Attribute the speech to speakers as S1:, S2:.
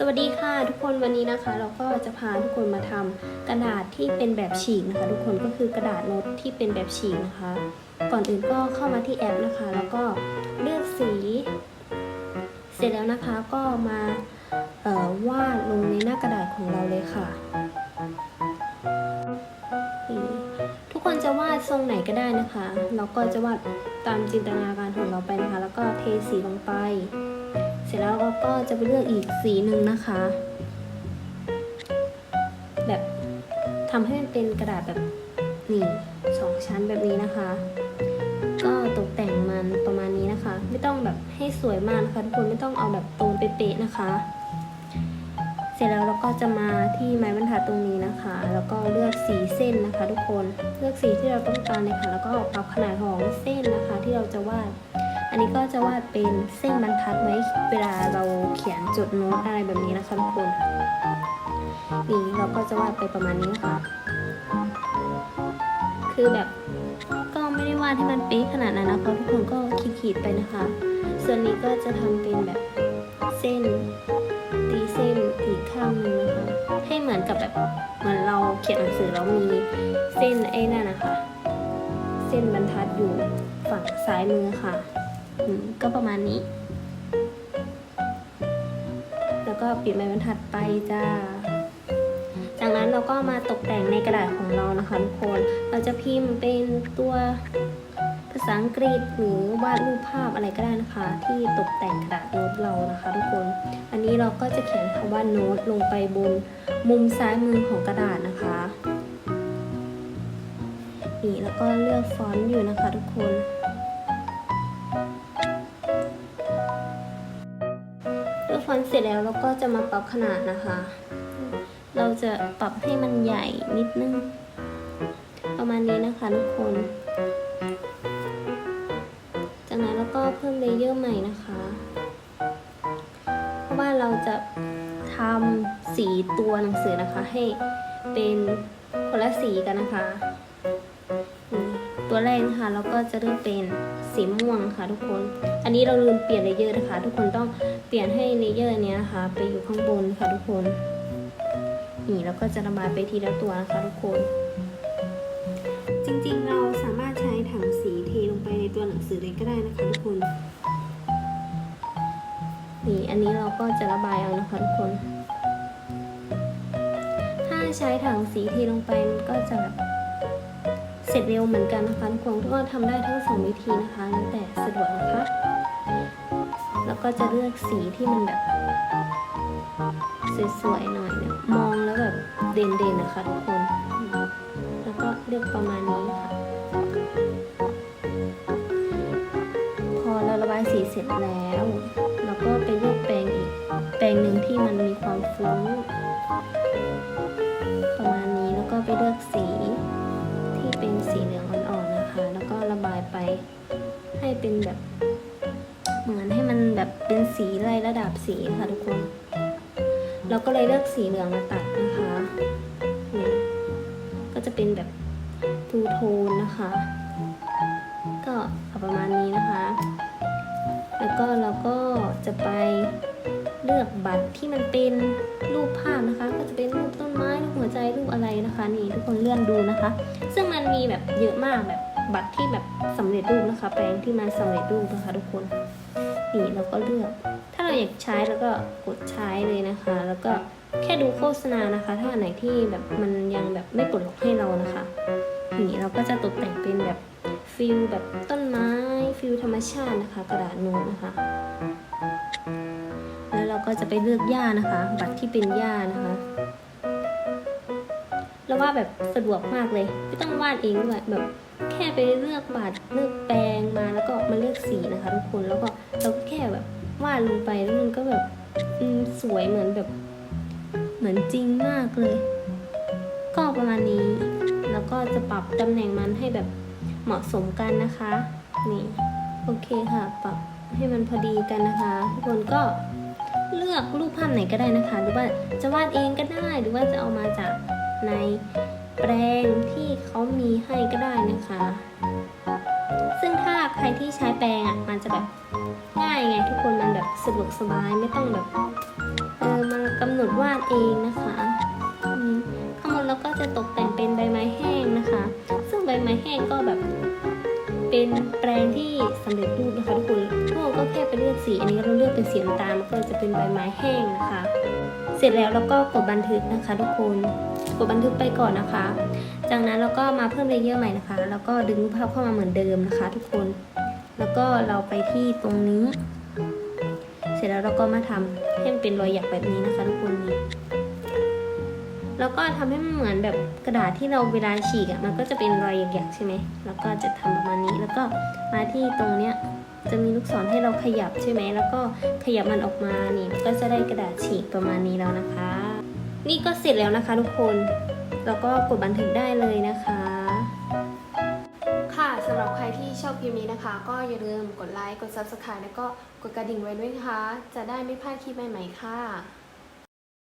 S1: สวัสดีค่ะทุกคนวันนี้นะคะ เราก็จะพาทุกคนมาทำกระดาษที่เป็นแบบฉีกนะคะ ทุกคนก็คือกระดาษโน้ตที่เป็นแบบฉีกนะคะ ก่อนอื่นก็เข้ามาที่แอปนะคะ แล้วก็เลือกสี เสร็จแล้วนะคะก็มาออวาดลงในหน้ากระดาษของเราเลยค่ะ ทุกคนจะวาดทรงไหนก็ได้นะคะเราก็จะวาดตามจินตนาการของเราไปนะคะ แล้วก็เทสีลงไป เสร็จแล้วเราก็จะไปเลือกอีกสีหนึ่งนะคะ แบบทำให้มันเป็นกระดาษแบบนี่สองชั้นแบบนี้นะคะ ก็ตกแต่งมันประมาณนี้นะคะ ไม่ต้องแบบให้สวยมากนะคะทุกคนไม่ต้องเอาแบบตรงเป๊ะๆนะคะ เสร็จแล้วเราก็จะมาที่ไม้บรรทัดตรงนี้นะคะ แล้วก็เลือกสีเส้นนะคะ ทุกคนเลือกสีที่เราต้องการเลยค่ะแล้วก็ปรับขนาดของเส้นนะคะ ที่เราจะวาด อันนี้ก็จะวาดเป็นเส้นบรรทัดไว้เวลาเราเขียนจดโน้ตอะไรแบบนี้นะคะทุกคนนี่เราก็จะวาดไปประมาณนี้นะคะคือแบบก็ไม่ได้วาดให้มันเป๊ะขนาดนั้นนะคะทุกคนก็ขีดๆไปนะคะ ส่วนนี้ก็จะทำเป็นแบบเส้นตีเส้นอีกข้างหนึงนะคะให้เหมือนกับแบบเหมือนเราเขียนหนังสือแล้วมีเส้นไอ้นั่นนะคะ เส้นบรรทัดอยู่ฝั่งซ้ายมือค่ะ ก็ประมาณนี้ แล้วก็ปิดไม้บรรทัดไปจ้า จากนั้นเราก็มาตกแต่งในกระดาษของเรานะคะทุกคน เราจะพิมพ์เป็นตัวภาษาอังกฤษหรือวาดรูปภาพอะไรก็ได้นะคะ ที่ตกแต่งกระดาษโน้ตเรานะคะทุกคน อันนี้เราก็จะเขียนคำว่าโน้ตลงไปบนมุมซ้ายมือของกระดาษนะคะนี่แล้วก็เลือกฟอนต์อยู่นะคะทุกคน เสร็จแล้วเราก็จะมาปรับขนาดนะคะ เราจะปรับให้มันใหญ่นิดนึง ประมาณนี้นะคะทุกคน จากนั้นเราก็เพิ่มเลเยอร์ใหม่นะคะ เพราะว่าเราจะทำสีตัวหนังสือนะคะให้เป็นคนละสีกันนะคะ ตัวแรกนะคะเราก็จะเริ่มเป็นสีม่วงค่ะทุกคน อันนี้เราลืมเปลี่ยนเลเยอร์นะคะ ทุกคนต้องเปลี่ยนให้เลเยอร์เนี้ยนะคะไปอยู่ข้างบนค่ะทุกคน นี่แล้วก็จะระบายไปทีละตัวนะคะทุกคน จริงๆเราสามารถใช้ถังสีเทลงไปในตัวหนังสือเลยก็ได้นะคะทุกคน นี่อันนี้เราก็จะระบายเอานะคะทุกคน ถ้าใช้ถังสีเทลงไปมันก็จะแบบ ร็จเร็วเหมือนกันนะคะทุกคนก็ทำได้ทั้งสองวิธีนะคะแล้วแต่สะดวกนะคะ แล้วก็จะเลือกสีที่มันแบบสวยๆหน่อยเนี่ยมองแล้วแบบเด่นๆนะคะทุกคน แล้วก็เลือกประมาณนี้ค่ะ พอเราระบายสีเสร็จแล้วเราก็ไปเลือกแปรงอีก แปรงหนึ่งที่มันมีความฟุ้งประมาณนี้แล้วก็ไปเลือกสี ไป ให้เป็นแบบ เหมือนให้มันแบบเป็นสีไล่ระดับสีค่ะทุกคน เราก็เลยเลือกสีเหลืองมาตัดนะคะนี่ก็จะเป็นแบบทูโทนนะคะ ก็เอาประมาณนี้นะคะ แล้วก็เราก็จะไปเลือกบัตรที่มันเป็นรูปภาพนะคะ ก็จะเป็นรูปต้นไม้รูปหัวใจรูปอะไรนะคะ นี่ทุกคนเลื่อนดูนะคะ ซึ่งมันมีแบบเยอะมากแบบ บัตรที่แบบสำเร็จรูปนะคะ แปลงที่มันสำเร็จรูปนะคะทุกคนนี่เราก็เลือก ถ้าเราอยากใช้แล้วก็กดใช้เลยนะคะ แล้วก็แค่ดูโฆษณานะคะ ถ้าอันไหนที่แบบมันยังแบบไม่ปลดล็อกให้เรานะคะนี่เราก็จะตกแต่งเป็นแบบฟิลแบบต้นไม้ฟิลธรรมชาตินะคะ กระดาษโน้ตนะคะ แล้วเราก็จะไปเลือกหญ้านะคะ บัตรที่เป็นหญ้านะคะ ว่าแบบสะดวกมากเลย ไม่ต้องวาดเองด้วยแบบแค่ไปเลือกบัตรเลือกแปรงมาแล้วก็มาเลือกสีนะคะทุกคนแล้วก็เราก็แค่แบบวาดลงไปแล้วมันก็แบบอืมสวยเหมือนแบบ เหมือนจริงมากเลย ก็ประมาณนี้ แล้วก็จะปรับตำแหน่งมันให้แบบเหมาะสมกันนะคะ นี่โอเคค่ะ ปรับให้มันพอดีกันนะคะทุกคนก็เลือกรูปภาพไหนก็ได้นะคะ หรือว่าจะวาดเองก็ได้หรือว่าจะเอามาจาก ในแปลงที่เขามีให้ก็ได้นะคะ ซึ่งถ้าใครที่ใช้แปรงอะมันจะแบบง่ายไงทุกคนมันแบบสะดวกสบายไม่ต้องแบบเออมากำหนดวาดเองนะคะข้างบนเราก็จะตกแต่งเป็นใบไม้แห้งนะคะ ซึ่งใบไม้แห้งก็แบบเป็นแปรงที่สำเร็จรูปนะคะทุกคนพวกก็แค่ไปเลือกสี อันนี้เราเลือกเป็นสีน้ำตาลมันก็จะเป็นใบไม้แห้งนะคะ เสร็จแล้วเราก็กดบันทึกนะคะทุกคน กดบันทึกไปก่อนนะคะ จากนั้นเราก็มาเพิ่มเลเยอร์ใหม่นะคะ แล้วก็ดึงรูปภาพเข้ามาเหมือนเดิมนะคะ ทุกคน แล้วก็เราไปที่ตรงนี้ เสร็จแล้วเราก็มาทำให้มันเป็นรอยหยักแบบนี้นะคะ ทุกคนนี่แล้วก็ทำให้มันเหมือนแบบกระดาษที่เราเวลาฉีกอะ่ะมันก็จะเป็นรอยหยักๆใช่ไหมแล้วก็จะทำประมาณนี้ แล้วก็มาที่ตรงเนี้ยจะมีลูกศรให้เราขยับใช่ไหม แล้วก็ขยับมันออกมานี่ก็จะได้กระดาษฉีกประมาณนี้แล้วนะคะ นี่ก็เสร็จแล้วนะคะทุกคน แล้วก็กดบันทึกได้เลยนะคะ ค่ะสำหรับใครที่ชอบคลิปนี้นะคะ ก็อย่าลืมกดไลค์ กด Subscribe แล้วก็กดกระดิ่งไว้ด้วยนะคะ จะได้ไม่พลาดคลิปใหม่ๆค่ะ